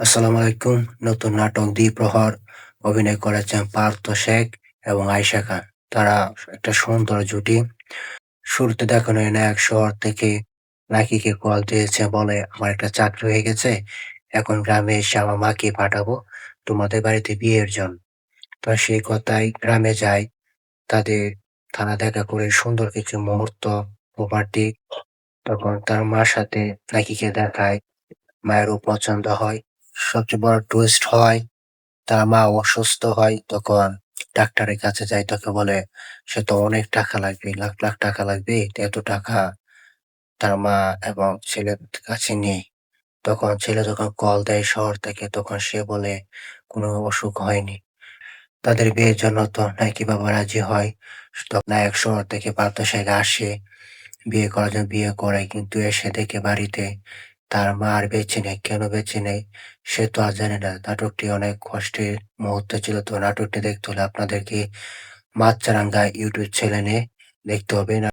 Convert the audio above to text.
আসসালামু আলাইকুম। নতুন নাটক দ্বিপ্রহর অভিনয় করেছেন পার্থ শেখ এবং আয়েশা খান। তারা একটা সুন্দর জুটি। শুরুতে দেখানো হয় না, এক শহর থেকে নাকিকে কল দিয়েছে বলে, আমার একটা চাকরি হয়ে গেছে, এখন গ্রামে এসে আমার মাকে পাঠাবো, তোমাদের বাড়িতে বিয়ের জন্য। তো সেই কথাই গ্রামে যায়। তাদের তারা দেখা করে সুন্দর কিছু মুহূর্ত রোমান্টিক তখন তার মার সাথে নাকিকে দেখায় মায়েরও পছন্দ হয়। সবচেয়ে বড় টুইস্ট হয়, তার মা অসুস্থ হয়, তখন ডাক্তারের কাছে যায় তাকে বলে, সে তো অনেক টাকা লাগবে, লাখ লাখ টাকা লাগবে, এত টাকা। তার মা এবং ছেলের কাছে নেই। তখন ছেলে যখন কল দেয় শহর থেকে, তখন সে বলে, কোনো অসুখ হয়নি। তাদের বিয়ের জন্য তো নাকি বাবা রাজি হয়। নায়ক শহর থেকে পার্থ আসে বিয়ে করার জন্য বিয়ে করে, কিন্তু এসে দেখে বাড়িতে তার মা আর বেঁচে নেই, কেন বেঁচে নেই? সে তো আর জানে না। নাটকটি অনেক কষ্টের মুহূর্ত ছিল তো। নাটকটি দেখতে হলে আপনাদেরকে মাছরাঙ্গা ইউটিউব চ্যানেলে দেখতে হবে। না